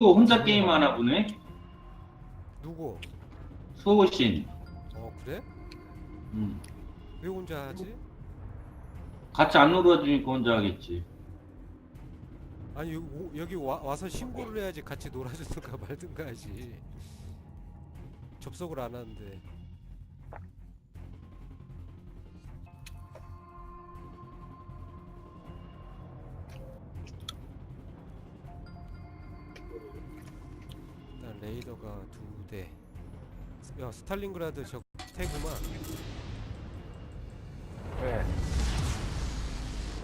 또 혼자 게임 하나 보네? 누구? 수호신. 어 그래? 음. 왜 혼자 하지? 같이 안 놀아주니까 혼자 하겠지. 아니 여기, 오- 여기 와, 와서 신고를 해야지 같이 놀아주든가 말든가 하지 접속을 안 하는데 레이더가 두 대 야 스탈린그라드 저 태구만 네.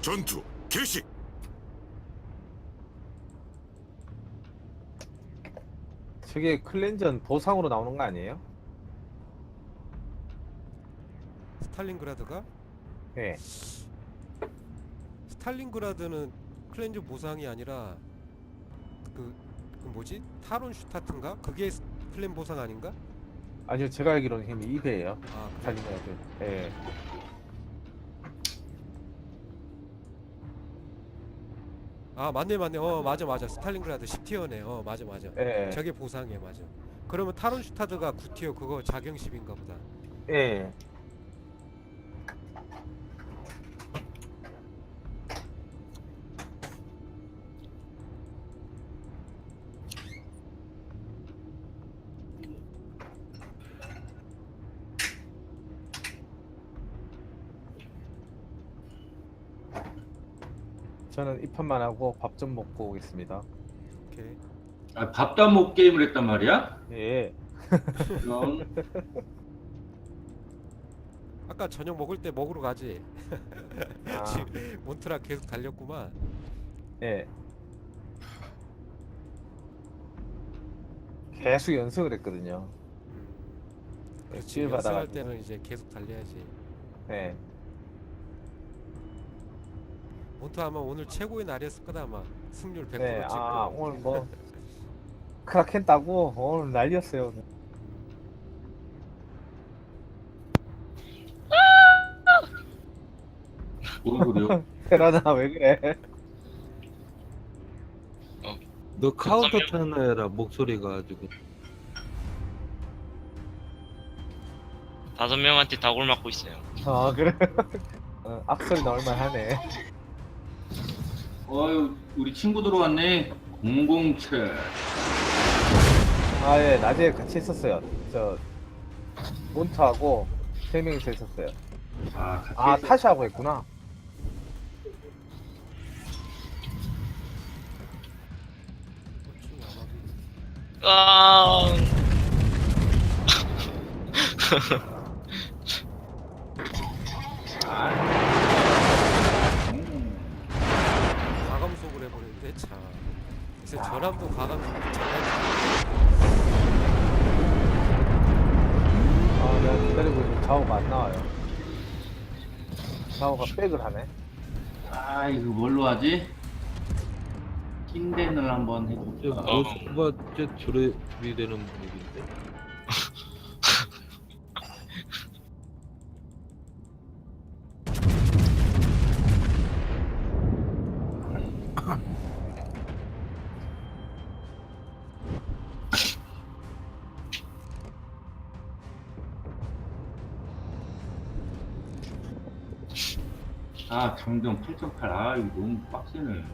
전투 개시. 저게 클렌전 보상으로 나오는 거 아니에요? 스탈린그라드가 네. 스탈린그라드는 클렌즈 보상이 아니라 그, 그 뭐지 타론 슈타트인가? 그게 스- 클렌 보상 아닌가? 아니요, 제가 알기로는 힘이 2배예요. 아 그래? 달리면은. 예. 아 맞네 맞네 어 맞아 맞아 스탈린그라드 10티어네 어 맞아 맞아 예. 저게 보상이야 맞아 그러면 타론 슈타트가 9티어 그거 자경십인가 보다 예. 저는 이 판만 하고 밥 좀 먹고 오겠습니다. 오케이 아, 밥도 안 먹고 게임을 했단 말이야? 예. 그럼 아까 저녁 먹을 때 먹으러 가지 아, 지금 몬트라 계속 달렸구만 예. 계속 연습을 했거든요. 음. 예, 그렇지 지휘 연습할 받아가지고. 때는 이제 계속 달려야지 예. 몬트 아마 오늘 최고의 날이었을 거다 아마 승률 100% 네, 찍고 아 오늘 뭐 크라켄 따고 오늘 난리였어요 오늘. 테라나 왜 그래? 너 카운터 타느라 목소리가 지금 다섯 명한테 다골 맞고 있어요. 아 그래? 어, 악소리 나올만 하네. 어유 우리 친구 들어왔네. 007. 아 예, 낮에 같이 있었어요. 저 몬트하고 세 명이서 있었어요. 아, 같이 아 있어. 타시하고 했구나. 야마비 아, 음. 과감 속을 해버리는데 참 글쎄 속을 잘해 아 내가 기다리고 있는 자오가 안 나와요. 자오가 백을 하네. 아, 이거 뭘로 하지? 킹댄을 한번 저 해볼까? 어. 모스크바 제 조립이 되는 분위기인데 아, 장전 8.8. 아, 이거 너무 빡세네.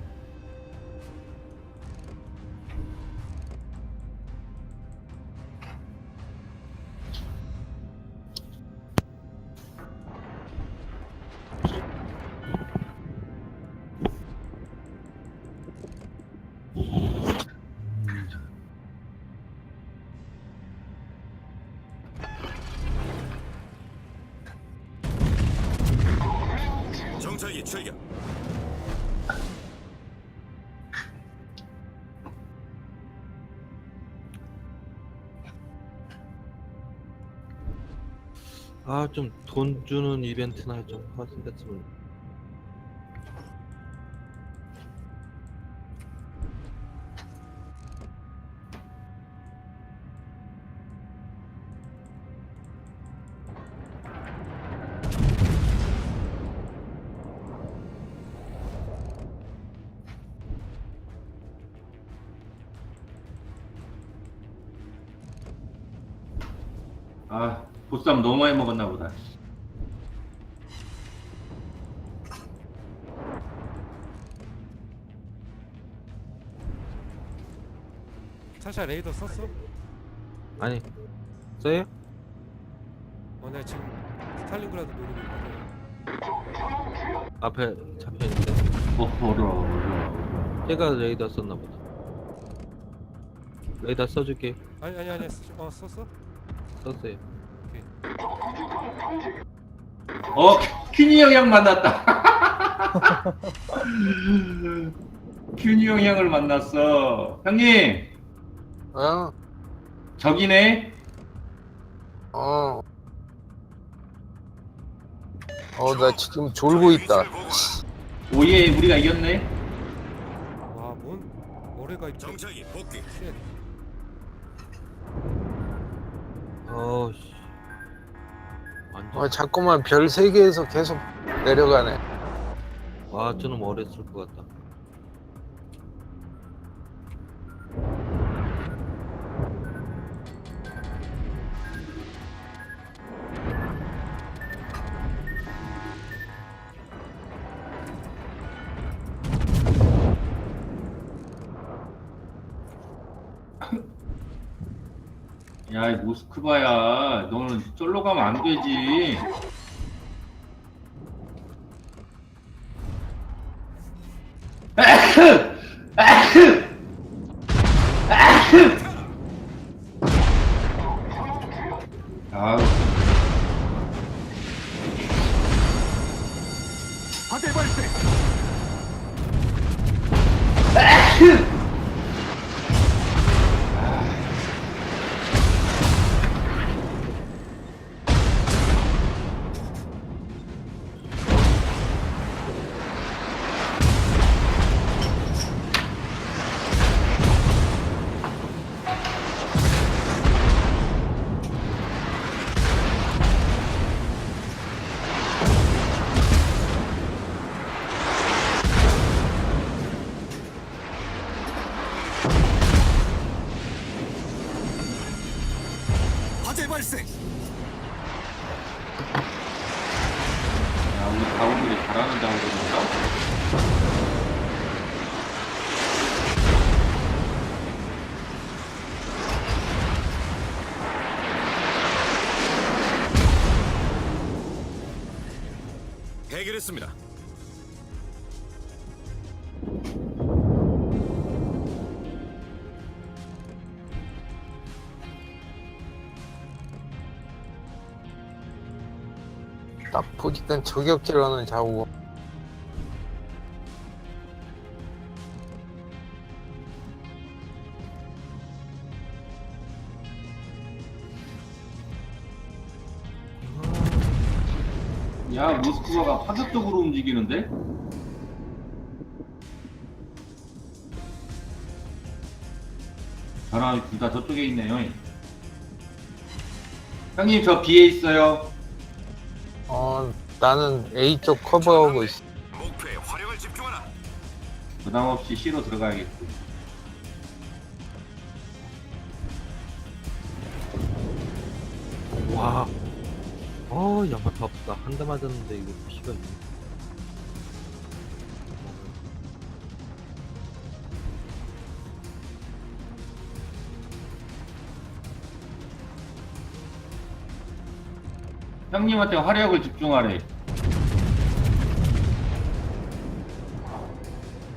아 좀 돈 주는 이벤트나 좀 하신댔으면 사샤 레이더 썼어? 아니 써요? 어 내가 지금 스탈린그라드 노리고 있거든. 앞에 잡혀 있는데. 어 어려워 어려워 제가 레이더 썼나 보다. 레이더 써줄게. 아니 아니 아니 쓰- 어 썼어? 썼어요. 어 큐니 형형 만났다. 큐니 형 형을 만났어. 형님 어, 저기네 어. 어, 나 지금 졸고 있다. 오예 우리가 이겼네 와뭔 올해가 이렇게 정찰기 복귀. 쉣. 어우씨 완전 어, 자꾸만 별 세개에서 계속 내려가네. 와 저놈 어렸을 것 같다 야, 이 모스크바야. 너는 쫄로 가면 안 되지. 해결했습니다. 딱 보니까 저격질하는 좌우. 야, 모스크바가 파격적으로 움직이는데? 저랑 둘다 저쪽에 있네요. 형님, 저 B에 있어요. 어, 나는 A 쪽 커버하고 있어. 목표에 화력을 집중하라. 부담 없이 C로 들어가야겠지. 와. 어, 야마타 없다. 한 대 맞았는데 이거 피가 있네. 형님한테 화력을 집중하래.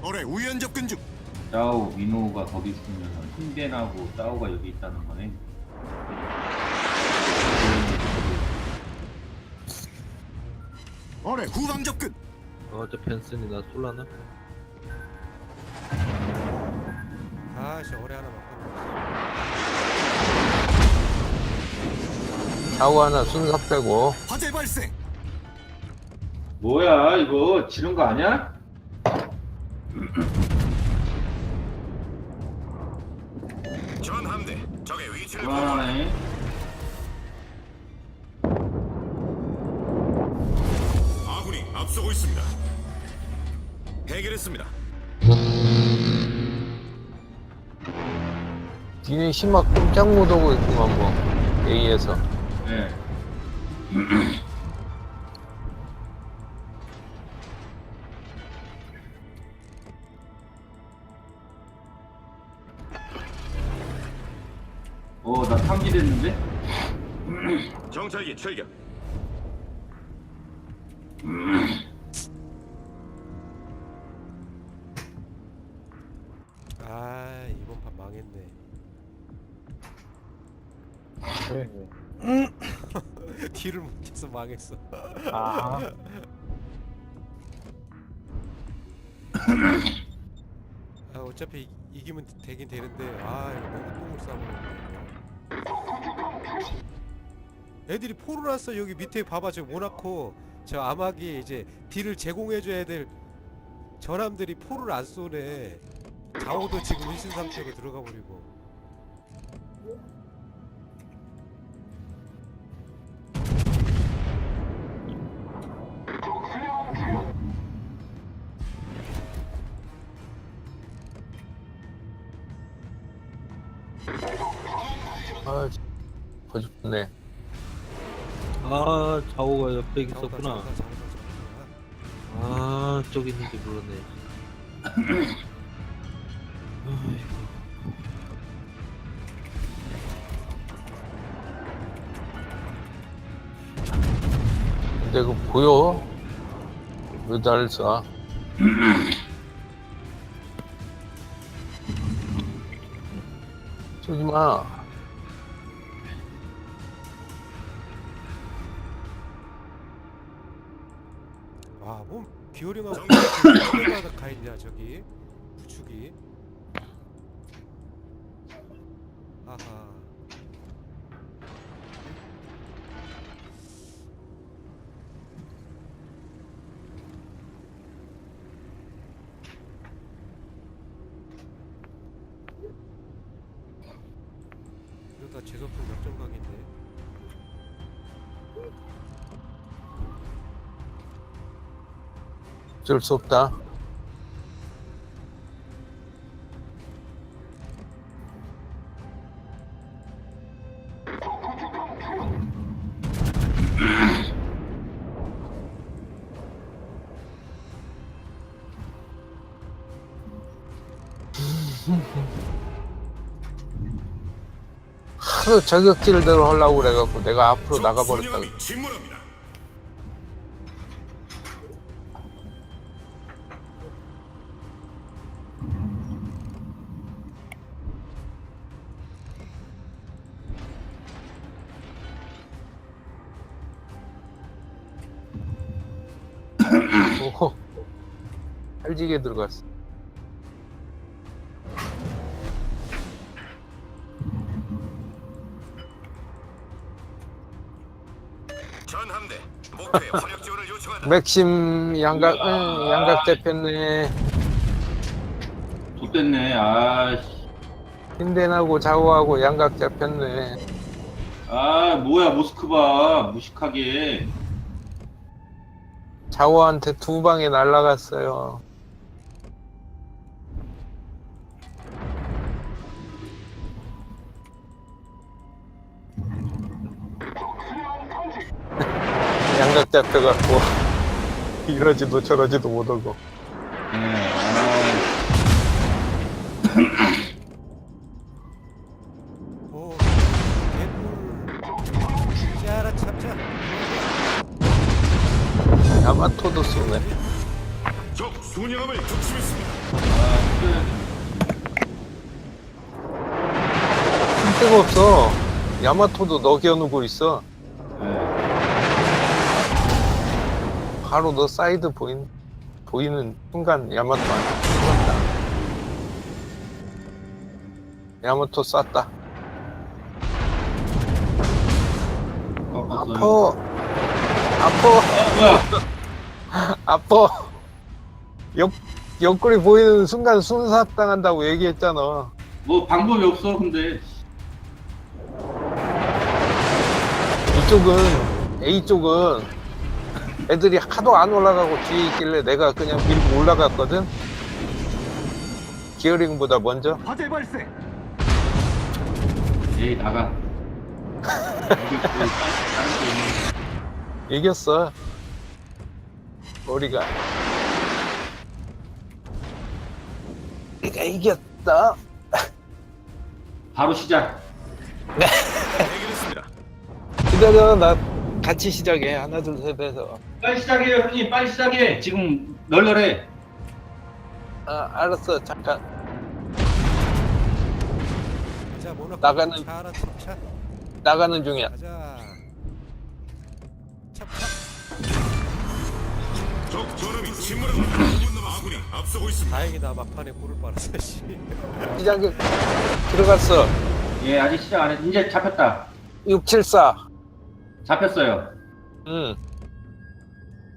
올해 우연 접근 중. 짜오, 민호가 거기 있으면 흰벤하고 짜오가 여기 있다는 거네. 올해 후방 접근. 어, 저 벤슨이 나 쏠라나? 아씨 올해 하나 맞고 좌우 하나 순서 빼고. 화재 발생. 뭐야, 이거 지른 거 아니야? 전 함대 적의 위치를 보고 불안하 앞서고 있습니다. 해결했습니다. 니네 심막 꼼짝 못하고 있구만 뭐. A에서. 예. 어, 나 탐지됐는데? 정찰기 출격. 네. 딜을 못해서 망했어. 아, 아 어차피 이- 이기면 되긴 되는데 아 이거 너무 똥을 싸버렸네. 애들이 포를 났어 여기 밑에 봐봐 저 모나코. 저 아마기 이제 딜을 제공해줘야 될 전함들이 포를 안 쏘네. 자오도 지금 일신 상태로 들어가 버리고 아, 버죽네. 아 자오가 옆에 있었구나 자오다 아 저기 있는지 모르네 아이고 근데 그 보여? 왜날 쏴? 마. 아뭐 비오링하고 어디가 가 있냐 저기? 부축이. 아하 어쩔 수 없다. 하도 저격질대로 하려고 그래갖고 내가 앞으로 나가버렸다. 오호. 살지게 들어갔어. 전함대 목표에 화력 지원을 요청한다. 맥심 양각, 응, 양각 잡혔네. 좋됐네, 아씨. 힌덴하고 좌우하고 양각 잡혔네. 아, 뭐야, 모스크바. 무식하게. 좌우한테 두 방에 날라갔어요. 양각 잡혀갖고 이러지도 저러지도 못하고 네, 적 순양함을 격침했습니다. 아, 그래. 쓸 데가 없어. 야마토도 녹여누고 있어. 네. 바로 너 사이드 보인 보이는 순간 야마토한테 죽었다. 야마토 쐈다. 꺾었어요. 아퍼, 아퍼, 아, 뭐야. 아퍼. 옆 옆구리 보이는 순간 순삭 당한다고 얘기했잖아. 뭐 방법이 없어, 근데. 이쪽은 A 쪽은 애들이 하도 안 올라가고 뒤에 있길래 내가 그냥 밀고 올라갔거든. 기어링보다 먼저. 에이, 나가. 이겼어. 우리가. 우리가 이겼다. 바로 시작. 해결했습니다. 기다려, 나 같이 시작해. 하나, 둘, 셋 해서. 빨리 시작해요, 형님. 빨리 시작해. 지금 널널해. 아, 알았어. 잠깐. 모나코 나가는- 차라 찹찹 나가는 중이야. 가자 찹찹 적 저름이 침몰하고 아군이 앞서고 있습니다. 다행이다 막판에 골을 빨았어 씨 시작에 들어갔어. 예, 아직 시작 안 했. 이제 잡혔다. 674. 잡혔어요. 응.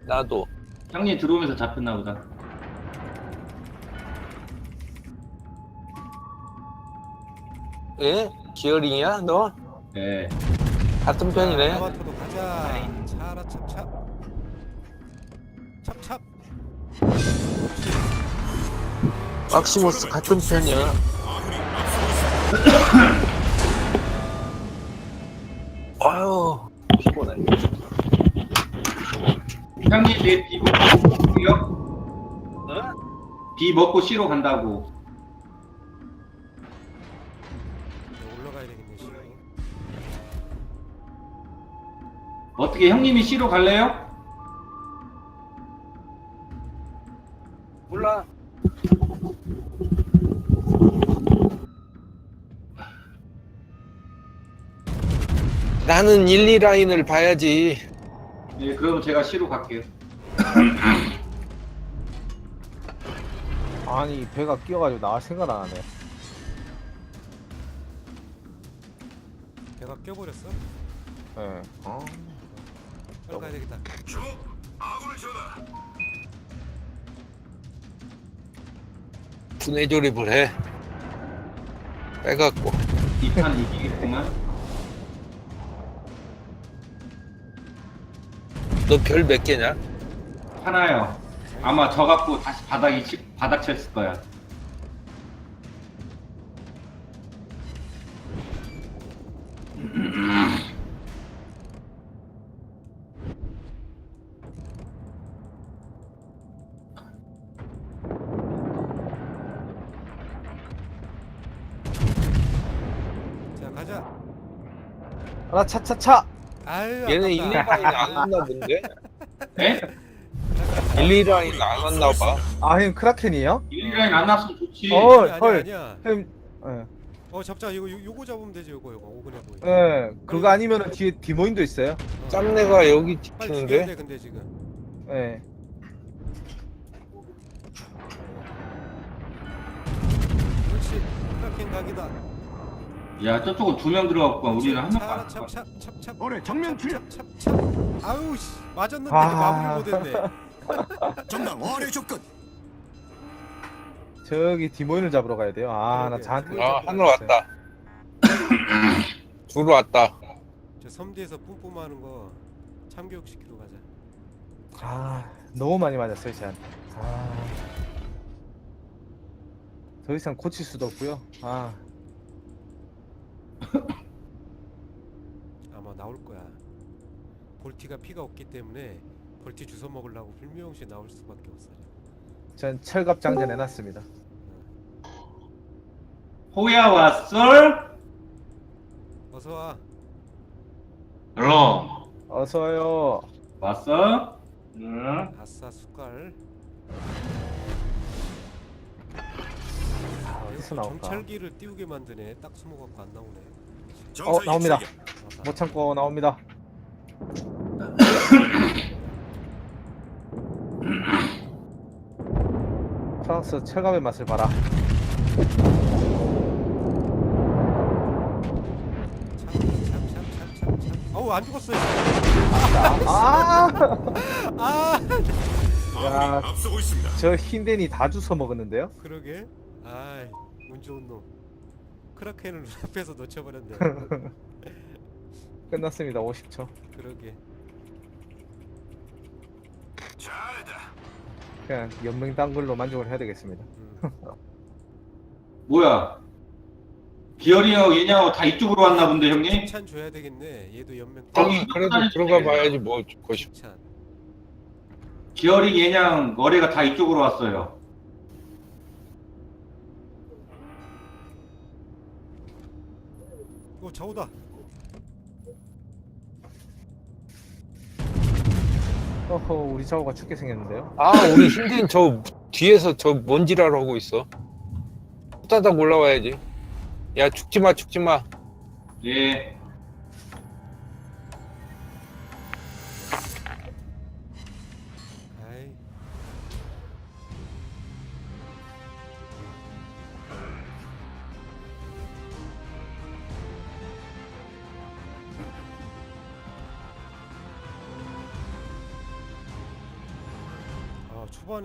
나도. 형님 들어오면서 잡혔나 보다. 예? 기어링이야, 너? 예. 같은 편이네. 아마토도 가자 차라 찹 막시모스 같은 편이야. 아유, 피곤해. 형님 내비 먹고 C요? 비 먹고 C로 간다고. 올라가야 되겠네 씨 어떻게 형님이 C로 갈래요? 몰라. 나는 1, 2라인을 봐야지. 예, 그러면 제가 C로 갈게요. 아니 배가 끼어가지고 나갈 생각 안 하네. 배가 껴버렸어? 예. 어. 빨리 가야 되겠다 적 아군을 쳐다. 분해 조립을 해. 빼갖고. 이판 이기겠구만. 너 별 몇 개냐? 하나요. 아마 저 갖고 다시 바닥이 치, 바닥 쳤을 거야. 가자 하나 차차차. 아유 얘네 1, 아깝다. 2라인 안 왔나 본데? 예? 1, 2라인 안 왔나 봐. 아형 크라켄이에요? 1, 2라인 안 났으면 좋지. 어. 아니야 헐. 아니야 형. 예. 어 잡자 이거 요, 요거 잡으면 되지 요거 요거 오그네 보이 예. 그거 아니면은 뒤에 디모인도 있어요. 짬내가 여기 빨리 죽여야 찍히는데? 돼 근데 지금 예. 그렇지 크라켄 각이다 야, 저쪽은 두 명 들어갔고 우리는 한 명도 안 들어갔어. 찹찹찹찹 올해 정면 투여. 찹찹 아우 씨 맞았는데 아. 마무리 못했네 전방 어뢰 접근. 저기 디모인을 잡으러 가야 돼요. 아 나 그러게. 저한테. 아, 하늘 왔다. 줄 왔다. 저 섬뒤에서 뿜뿜하는 거 참교육 시키러 가자 아 너무 많이 맞았어요 저한테. 아. 더 이상 고칠 수도 없고요. 아. 아마 나올 거야 볼티가 피가 없기 때문에 볼티 주워 먹으려고 불미용시 나올 수밖에 없어 전 철갑 장전 해놨습니다. 호야 왔어? 어서 와 그럼 어서요. 왔어? 응. 아싸 숟갈 아, 어디서 나올까? 정찰기를 띄우게 만드네 딱 숨어 갖고 안 나오네 어 나옵니다. 못 참고 나옵니다. 프랑스 철갑의 맛을 봐라. 어우 안 죽었어 아! 아 야. 아군이 앞서고 있습니다. 저 흰덴이 다 주워 먹었는데요? 그러게 아이 운 좋은 놈 크라켄을 눈앞에서 놓쳐버렸네 끝났습니다. 50초. 그러게 잘했다. 그냥 연맹 단글로 만족을 해야 되겠습니다. 음. 뭐야? 기어리하고 얘냐고 다 이쪽으로 왔나 본데 형님? 칭찬 줘야 되겠네. 얘도 연맹. 어, 아, 그래도 들어가 봐야지 뭐 것이 칭찬. 기어리 얘냥 어뢰가 다 이쪽으로 왔어요. 어 좌우다. 어허 우리 차오가 춥게 생겼는데요? 아 우리 힘든 저 뒤에서 저 먼지랄 하고 있어 후다닥 올라와야지 야 죽지마 죽지마 예.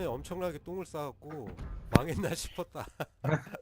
엄청나게 똥을 싸갖고 망했나 싶었다.